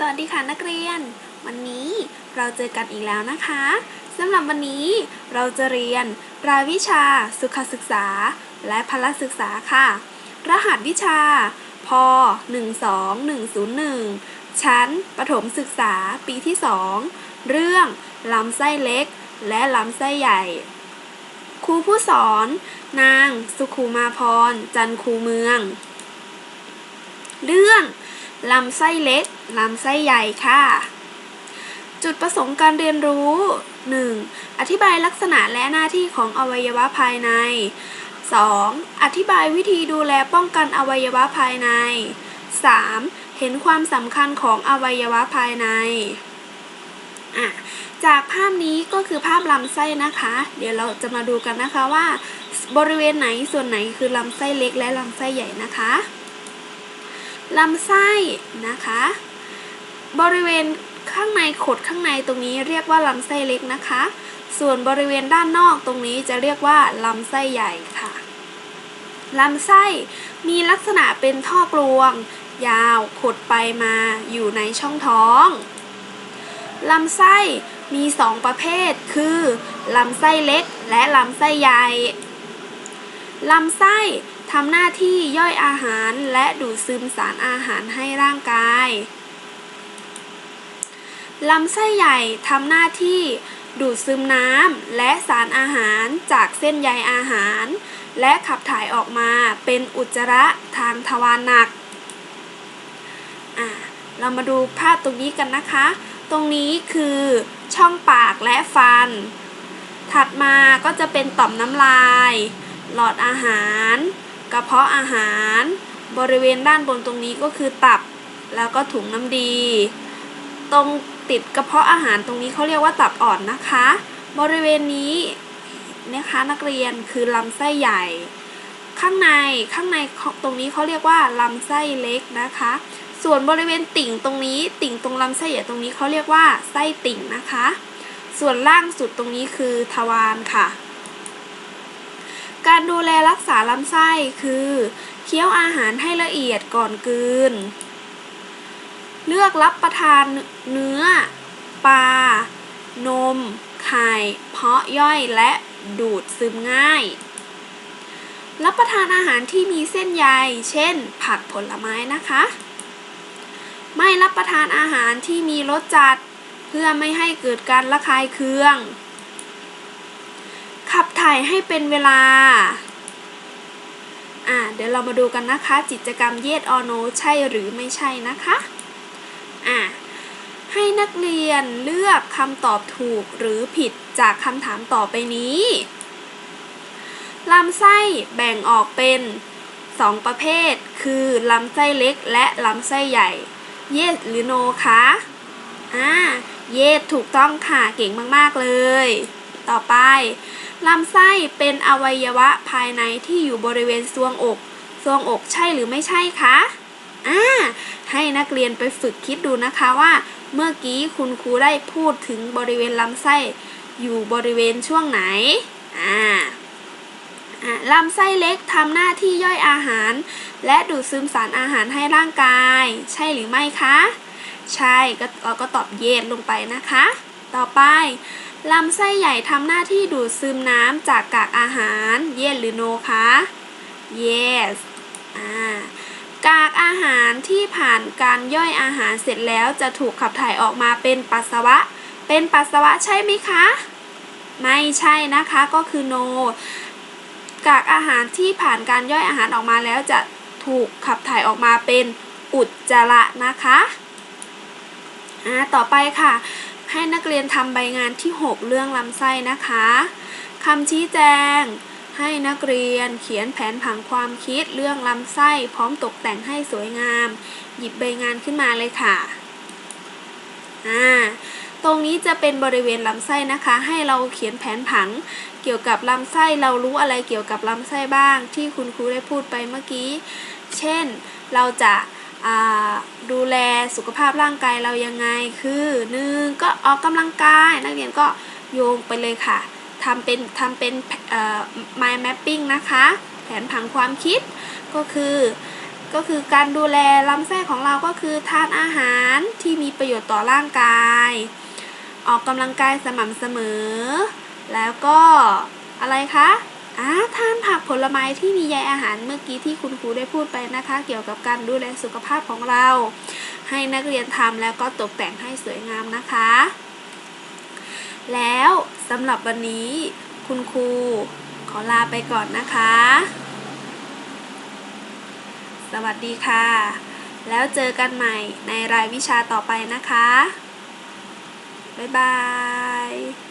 สวัสดีค่ะนักเรียน วันนี้เราเจอกันอีกแล้วนะคะสำหรับวันนี้เราจะเรียน รายวิชา สุขศึกษา และพละศึกษาค่ะ รหัสวิชา พ 12101 ชั้น ประถมศึกษาปีที่ 2 เรื่องลำไส้เล็ก และลำไส้ใหญ่ ครูผู้สอน นาง สุขูมาพร จันคูเมือง เรื่อง ลำไส้เล็ก ลำไส้ใหญ่ค่ะ จุดประสงค์การเรียนรู้ 1. อธิบายลักษณะและหน้าที่ของอวัยวะภายใน 2. อธิบายวิธีดูแลป้องกันอวัยวะภายใน 3. เห็นความสำคัญของอวัยวะภายในจากภาพนี้ก็คือภาพลำไส้นะคะ เดี๋ยวเราจะมาดูกันนะคะว่า บริเวณไหนส่วนไหนคือลำไส้เล็กและลำไส้ใหญ่นะคะ ลำไส้นะคะ บริเวณข้างในขดข้างในตรงนี้เรียกว่าลำไส้เล็กนะคะ ส่วนบริเวณด้านนอกตรงนี้จะเรียกว่าลำไส้ใหญ่ค่ะลำไส้มีลักษณะเป็นท่อกลวง ยาวขดไปมาอยู่ในช่องท้องลำไส้มีสองประเภทคือลำไส้เล็กและลำไส้ใหญ่ลำไส้ ทำหน้าที่ย่อยอาหารและดูดซึมสารอาหารให้ร่างกายลำไส้ใหญ่ทำหน้าที่ดูดซึมน้ำและสารอาหารจากเส้นใยอาหาร และขับถ่ายออกมาเป็นอุจจาระทางทวารหนัก เรามาดูภาพตรงนี้กันนะคะ ตรงนี้คือช่องปากและฟัน ถัดมาก็จะเป็นต่อมน้ำลาย หลอดอาหาร กระเพาะอาหาร บริเวณด้านบนตรงนี้ก็คือตับ แล้วก็ถุงน้ำดี ตรงติดกระเพาะอาหารตรงนี้เขาเรียกว่าตับอ่อนนะคะ บริเวณนี้นะคะนักเรียนคือลำไส้ใหญ่ ข้างในข้างในตรงนี้เขาเรียกว่าลำไส้เล็กนะคะ ส่วนบริเวณติ่งตรงนี้ติ่งตรงลำไส้ใหญ่ตรงนี้เขาเรียกว่าไส้ติ่งนะคะ ส่วนล่างสุดตรงนี้คือทวารค่ะ การดูแลรักษาลำไส้คือเคี้ยวอาหารให้ละเอียดก่อนกลืน เลือกรับประทานเนื้อ ปลา นม ไข่ เพาะย่อยและดูดซึมง่าย รับประทานอาหารที่มีเส้นใย เช่น ผักผลไม้นะคะ ไม่รับประทานอาหารที่มีรสจัด เพื่อไม่ให้เกิดการระคายเคือง ถ่ายให้เป็นเวลา อ่าเดี๋ยวเรามาดูกันนะคะ กิจกรรมเยดออโนใช่หรือไม่ใช่นะคะ อะให้นักเรียนเลือกคำตอบถูกหรือผิดจากคำถามต่อไปนี้ลำไส้แบ่งออกเป็น 2 ประเภท คือลำไส้เล็กและลำไส้ใหญ่เยสหรือโนคะอ่าเยสถูกต้องค่ะ เก่งมาก ๆ เลย ต่อไป ลำไส้เป็นอวัยวะภายในที่อยู่บริเวณซวงอก ซวงอกใช่หรือไม่ใช่คะอ่าให้นักเรียนไปฝึกคิดดูนะคะว่า เมื่อกี้คุณครูได้พูดถึงบริเวณลำไส้อยู่บริเวณช่วงไหน อ่าอ่าลำไส้เล็กทำหน้าที่ย่อยอาหาร และดูดซึมสารอาหารให้ร่างกาย ใช่หรือไม่คะ ใช่ก็เราก็ตอบเยสลงไปนะคะ ต่อไป ลำไส้ใหญ่ทำหน้าที่ดูดซึมน้ำจากกากอาหาร เยสหรือโนคะ yes อ่ากากอาหารที่ผ่านการย่อยอาหารเสร็จแล้วจะถูกขับถ่ายออกมาเป็นปัสสาวะ เป็นปัสสาวะใช่ไหมคะ ไม่ใช่นะคะก็คือ no กากอาหารที่ผ่านการย่อยอาหารออกมาแล้วจะถูกขับถ่ายออกมาเป็นอุจจาระนะคะ อ่า ต่อไปค่ะ ให้นักเรียนทำใบงานที่ 6 เรื่องลำไส้นะคะคำชี้แจง ให้นักเรียนเขียนแผนผังความคิดเรื่องลำไส้ พร้อมตกแต่งให้สวยงาม หยิบใบงานขึ้นมาเลยค่ะอ่าตรงนี้จะเป็นบริเวณลำไส้นะคะ ให้เราเขียนแผนผัง เกี่ยวกับลำไส้เรารู้อะไรเกี่ยวกับลำไส้บ้าง ที่คุณครูได้พูดไปเมื่อกี้ เช่น เราจะ ดูแลสุขภาพร่างกายเรายังไงคือหนึ่งก็ออกกำลังกาย นักเรียนก็โยงไปเลยค่ะทำเป็นทำเป็น mind mapping นะคะ แผนผังความคิดก็คือก็คือการดูแลลำไส้ของเราก็คือทานอาหารที่มีประโยชน์ต่อร่างกาย ออกกำลังกายสม่ำเสมอ แล้วก็อะไรคะ อ่าทานผักผลไม้ที่มีใยอาหารเมื่อกี้ที่คุณครูได้พูดไปนะคะ เกี่ยวกับการดูแลสุขภาพของเรา ให้นักเรียนทำแล้วก็ตกแต่งให้สวยงามนะคะ แล้วสำหรับวันนี้คุณครูขอลาไปก่อนนะคะ สวัสดีค่ะ แล้วเจอกันใหม่ในรายวิชาต่อไปนะคะ บ๊ายบาย